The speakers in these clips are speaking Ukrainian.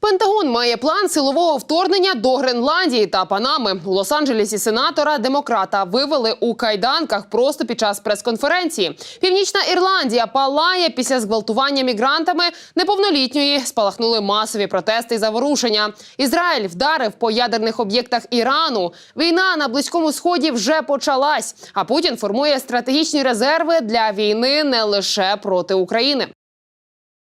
Пентагон має план силового вторгнення до Гренландії та Панами. У Лос-Анджелесі сенатора демократа вивели у кайданках просто під час прес-конференції. Північна Ірландія палає після зґвалтування мігрантами неповнолітньої. Спалахнули масові протести і заворушення. Ізраїль вдарив по ядерних об'єктах Ірану. Війна на близькому сході вже почалась. А Путін формує стратегічні резерви для війни не лише проти України.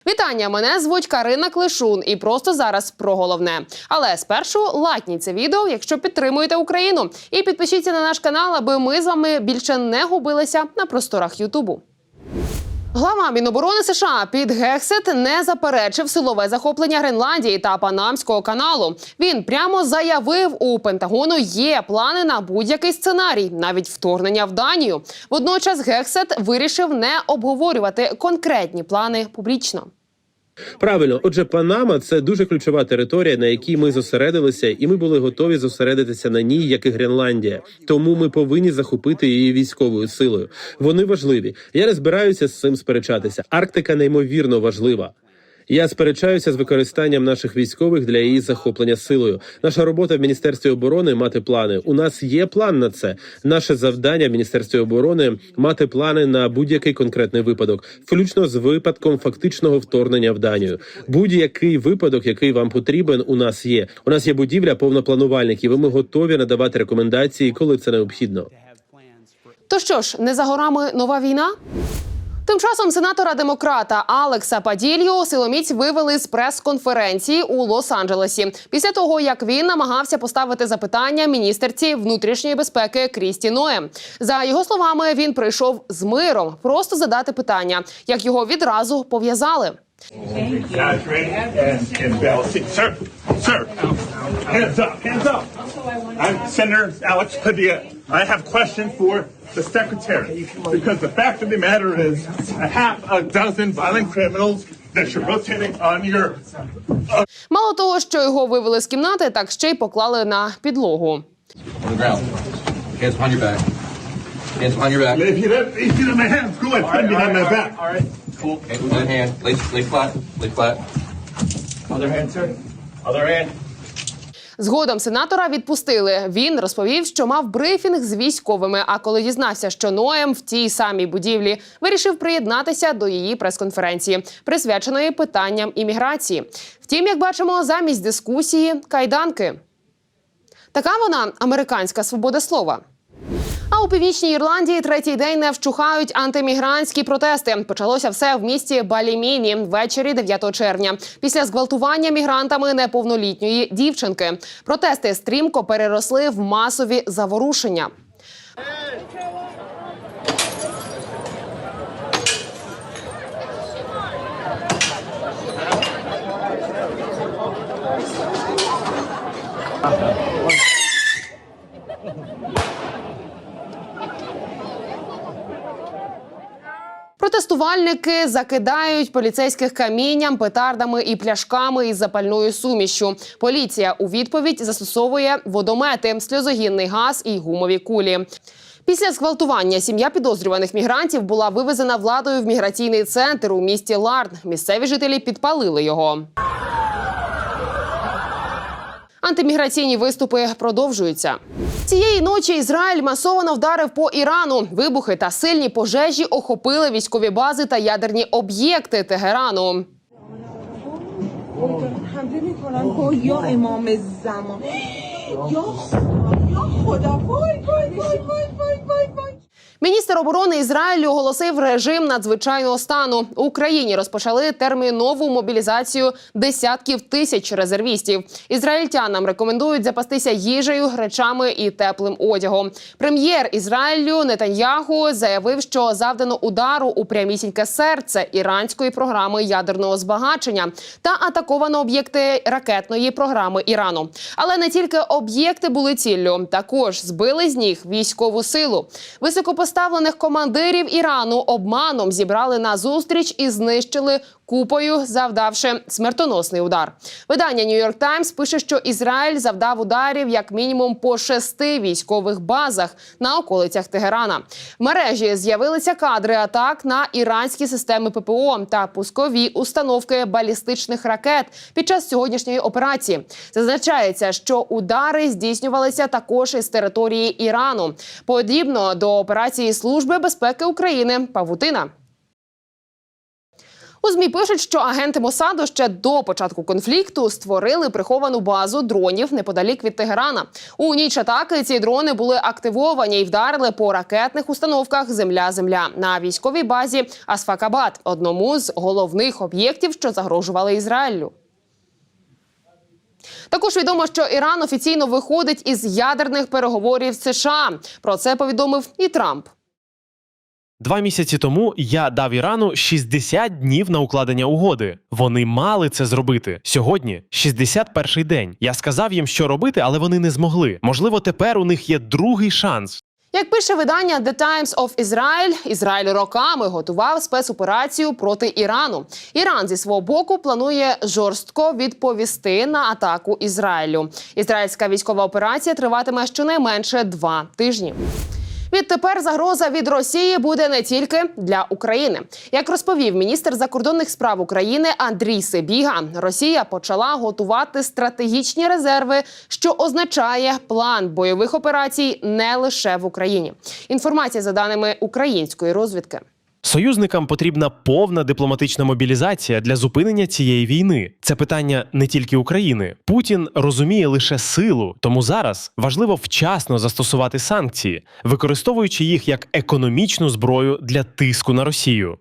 Вітання! Мене звуть Карина Клишун, і просто зараз про головне. Але спершу лайкніть це відео, якщо підтримуєте Україну, і підпишіться на наш канал, аби ми з вами більше не губилися на просторах Ютубу. Глава Міноборони США під Гексет не заперечив силове захоплення Гренландії та Панамського каналу. Він прямо заявив, у Пентагону є плани на будь-який сценарій, навіть вторгнення в Данію. Водночас Гексет вирішив не обговорювати конкретні плани публічно. Правильно, отже, Панама це дуже ключова територія, на якій ми зосередилися, і ми були готові зосередитися на ній, як і Гренландія. Тому ми повинні захопити її військовою силою. Вони важливі. Я не збираюся з цим сперечатися. Арктика неймовірно важлива. Я сперечаюся з використанням наших військових для її захоплення силою. Наша робота в міністерстві оборони мати плани. У нас є план на це. Наше завдання в міністерстві оборони мати плани на будь-який конкретний випадок, включно з випадком фактичного вторгнення в Данію. Будь-який випадок, який вам потрібен, у нас є. У нас є будівля повнопланувальників. і Ми готові надавати рекомендації, коли це необхідно. То що ж, не за горами нова війна? Тим часом сенатора демократа Алекса Падільо силоміць вивели з прес-конференції у Лос-Анджелесі. Після того, як він намагався поставити запитання міністерці внутрішньої безпеки Крісті Ноє. За його словами, він прийшов з миром, просто задати питання, як його відразу пов'язали. Guys, ready? And, and bell. Sir, sir, hands up, hands up. I'm Senator Alex Padilla. I have a question for the secretary because the fact of the matter is a half a dozen violent criminals that you're rotating on your Мало того, що його вивели з кімнати, так ще й поклали на підлогу. on the ground. Hands behind your back. Hands behind your back. If you let, if you let my hands go, I put them behind my back. All right. Cool. Other hand. Lay, lay flat. Lay flat. Other hand, sir. Other hand. Згодом сенатора відпустили. Він розповів, що мав брифінг з військовими. А коли дізнався, що Ноем в тій самій будівлі вирішив приєднатися до її прес-конференції, присвяченої питанням імміграції. Втім, як бачимо, замість дискусії кайданки. Така вона американська свобода слова. А у північній Ірландії третій день не вщухають антимігрантські протести. Почалося все в місті Баліміні ввечері 9 червня. Після зґвалтування мігрантами неповнолітньої дівчинки. Протести стрімко переросли в масові заворушення. Протестувальники закидають поліцейських камінням, петардами і пляшками із запальною сумішю. Поліція у відповідь застосовує водомети, сльозогінний газ і гумові кулі. Після зґвалтування сім'я підозрюваних мігрантів була вивезена владою в міграційний центр у місті Ларн. Місцеві жителі підпалили його. Антиміграційні виступи продовжуються. Цієї ночі Ізраїль масово вдарив по Ірану. Вибухи та сильні пожежі охопили військові бази та ядерні об'єкти Тегерану. حمله میکنم گو یا امام زمان یا خدا یا خدا وای وای وای وای وای وای وای Міністр оборони Ізраїлю оголосив режим надзвичайного стану. У Україні розпочали термінову мобілізацію десятків тисяч резервістів. Ізраїльтянам рекомендують запастися їжею, речами і теплим одягом. Прем'єр Ізраїлю Нетаньягу заявив, що завдано удару у прямісіньке серце іранської програми ядерного збагачення та атаковано об'єкти ракетної програми Ірану. Але не тільки об'єкти були ціллю, також збили з ніг військову силу. Високопоставлених командирів Ірану обманом зібрали на зустріч і знищили купою, завдавши смертоносний удар. Видання York Times пише, що Ізраїль завдав ударів як мінімум по шести військових базах на околицях Тегерана. В мережі з'явилися кадри атак на іранські системи ППО та пускові установки балістичних ракет під час сьогоднішньої операції. Зазначається, що удари здійснювалися також із території Ірану, подібно до операції Служби безпеки України Павутина. У змі пишуть, що агенти Мосаду ще до початку конфлікту створили приховану базу дронів неподалік від Тегерана. У ніч атаки ці дрони були активовані і вдарили по ракетних установках Земля-Земля на військовій базі Асфакабад, одному з головних об'єктів, що загрожували Ізраїлю. Також відомо, що Іран офіційно виходить із ядерних переговорів США. Про це повідомив і Трамп. Два місяці тому я дав Ірану 60 днів на укладення угоди. Вони мали це зробити. Сьогодні 61-й день. Я сказав їм, що робити, але вони не змогли. Можливо, тепер у них є другий шанс. Як пише видання The Times of Israel, Ізраїль роками готував спецоперацію проти Ірану. Іран зі свого боку планує жорстко відповісти на атаку Ізраїлю. Ізраїльська військова операція триватиме щонайменше два тижні. Відтепер загроза від Росії буде не тільки для України. Як розповів міністр закордонних справ України Андрій Сибіга, Росія почала готувати стратегічні резерви, що означає план бойових операцій не лише в Україні. Інформація за даними української розвідки. Союзникам потрібна повна дипломатична мобілізація для зупинення цієї війни. Це питання не тільки України. Путін розуміє лише силу, тому зараз важливо вчасно застосувати санкції, використовуючи їх як економічну зброю для тиску на Росію.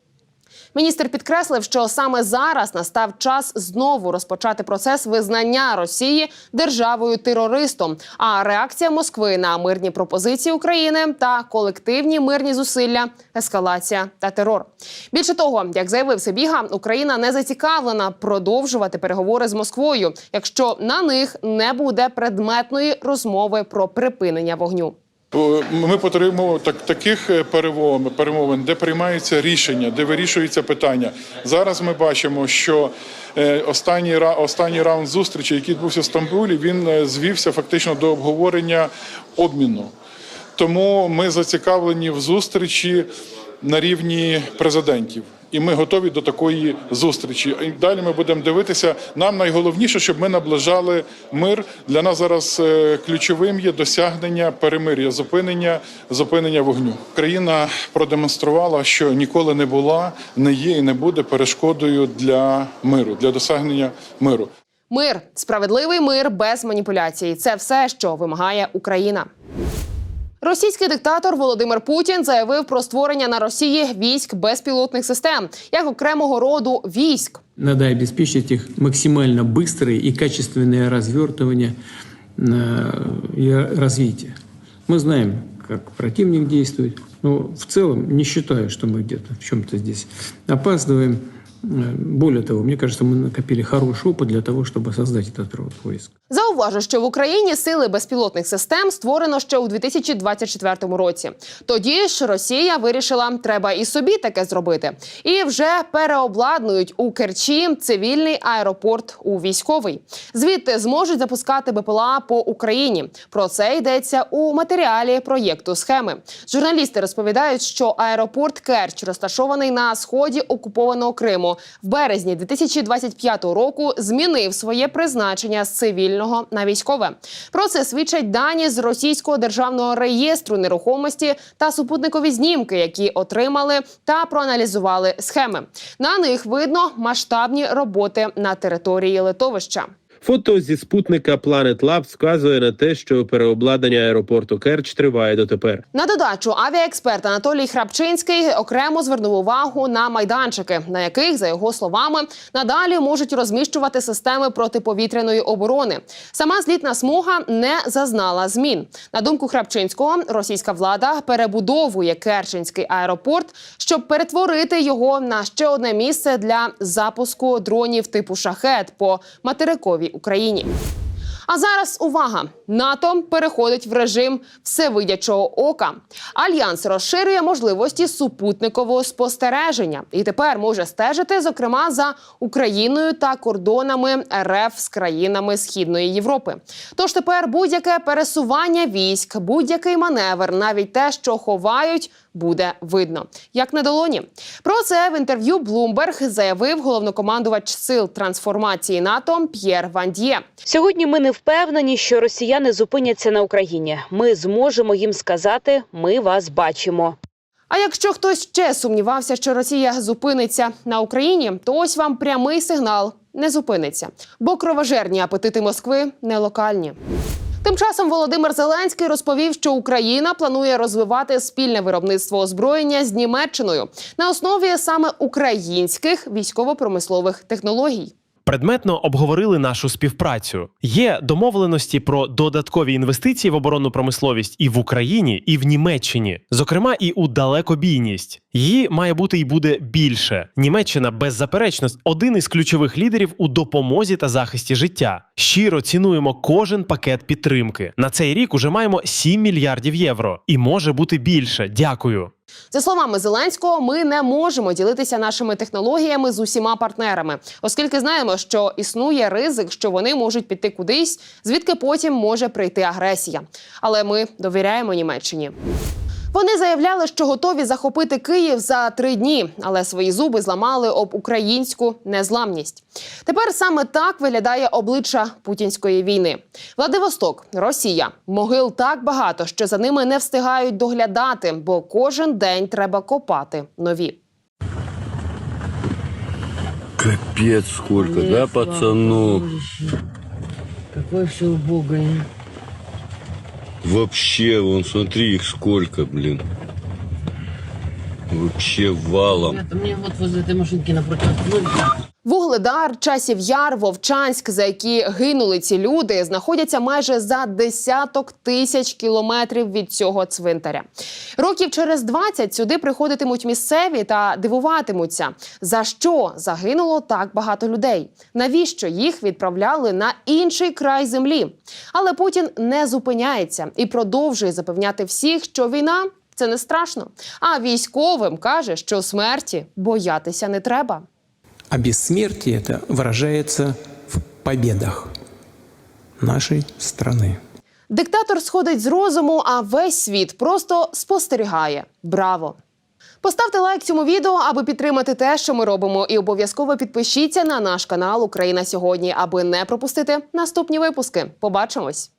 Міністр підкреслив, що саме зараз настав час знову розпочати процес визнання Росії державою терористом. А реакція Москви на мирні пропозиції України та колективні мирні зусилля, ескалація та терор. Більше того, як заявив Сибіга, Україна не зацікавлена продовжувати переговори з Москвою, якщо на них не буде предметної розмови про припинення вогню. Ми потребуємо так, таких е, перемовин, перемовин, де приймаються рішення, де вирішуються питання. Зараз ми бачимо, що е, останній останній раунд зустрічі, який відбувся в Стамбулі, він е, звівся фактично до обговорення обміну. Тому ми зацікавлені в зустрічі на рівні президентів. І ми готові до такої зустрічі. І далі ми будемо дивитися. Нам найголовніше, щоб ми наближали мир. Для нас зараз е, ключовим є досягнення перемир'я, зупинення, зупинення вогню. Країна продемонструвала, що ніколи не була, не є і не буде перешкодою для миру, для досягнення миру. Мир, справедливий мир без маніпуляцій. Це все, що вимагає Україна. Російський диктатор Володимир Путін заявив про створення на Росії військ безпілотних систем як окремого роду військ. Надо обеспечить их максимально быстрое и качественное развертывание э, и развитие. Мы знаем, как противник действует, но в целом не считаю, что мы где-то в чем-то здесь опаздываем. Э, Более того, мне кажется, мы накопили хороший опыт для того, чтобы создать этот род войск. Зауважу, що в Україні сили безпілотних систем створено ще у 2024 році. Тоді ж Росія вирішила, треба і собі таке зробити, і вже переобладнують у Керчі цивільний аеропорт у військовий. Звідти зможуть запускати БПЛА по Україні. Про це йдеться у матеріалі проєкту схеми. Журналісти розповідають, що аеропорт Керч розташований на сході окупованого Криму в березні 2025 року змінив своє призначення з цивільного на військове. Про це свідчать дані з російського державного реєстру нерухомості та супутникові знімки, які отримали та проаналізували схеми. На них видно масштабні роботи на території литовища. Фото зі спутника Planet Labs вказує на те, що переобладнання аеропорту Керч триває дотепер. На додачу авіаексперт Анатолій Храпчинський окремо звернув увагу на майданчики, на яких, за його словами, надалі можуть розміщувати системи протиповітряної оборони. Сама злітна смуга не зазнала змін. На думку Храпчинського, російська влада перебудовує Керченський аеропорт, щоб перетворити його на ще одне місце для запуску дронів типу шахет по материковій Україні. А зараз увага! НАТО переходить в режим всевидячого ока. Альянс розширює можливості супутникового спостереження і тепер може стежити, зокрема, за Україною та кордонами РФ з країнами Східної Європи. Тож тепер будь-яке пересування військ, будь-який маневр, навіть те, що ховають, буде видно, як на долоні. Про це в інтерв'ю Bloomberg заявив головнокомандувач сил трансформації НАТО П'єр Ванд'є. Сьогодні ми не впевнені, що росіяни зупиняться на Україні. Ми зможемо їм сказати: ми вас бачимо. А якщо хтось ще сумнівався, що Росія зупиниться на Україні, то ось вам прямий сигнал не зупиниться, бо кровожерні апетити Москви не локальні. Тим часом Володимир Зеленський розповів, що Україна планує розвивати спільне виробництво озброєння з Німеччиною на основі саме українських військово-промислових технологій. Предметно обговорили нашу співпрацю. Є домовленості про додаткові інвестиції в оборонну промисловість і в Україні, і в Німеччині, зокрема, і у далекобійність. Її має бути і буде більше. Німеччина беззаперечно один із ключових лідерів у допомозі та захисті життя. Щиро цінуємо кожен пакет підтримки. На цей рік уже маємо 7 мільярдів євро, і може бути більше. Дякую. За словами Зеленського, ми не можемо ділитися нашими технологіями з усіма партнерами, оскільки знаємо, що існує ризик, що вони можуть піти кудись, звідки потім може прийти агресія. Але ми довіряємо Німеччині. Вони заявляли, що готові захопити Київ за три дні, але свої зуби зламали об українську незламність. Тепер саме так виглядає обличчя путінської війни. Владивосток, Росія, могил так багато, що за ними не встигають доглядати, бо кожен день треба копати нові. Капец сколько, да, пацанов? Какое все убогое. Вообще, вон, смотри их сколько, блин. Вообще валом. Это мне вот возле этой машинки напротив открыли. Вугледар, Часів Яр, Вовчанськ, за які гинули ці люди, знаходяться майже за десяток тисяч кілометрів від цього цвинтаря. Років через 20 сюди приходитимуть місцеві та дивуватимуться, за що загинуло так багато людей. Навіщо їх відправляли на інший край землі? Але Путін не зупиняється і продовжує запевняти всіх, що війна це не страшно. А військовим каже, що смерті боятися не треба. А бессмертие это выражается в победах нашей страны. Диктатор сходить з розуму, а весь світ просто спостерігає. Браво! Поставте лайк цьому відео, аби підтримати те, що ми робимо, і обов'язково підпишіться на наш канал Україна сьогодні, аби не пропустити наступні випуски. Побачимось!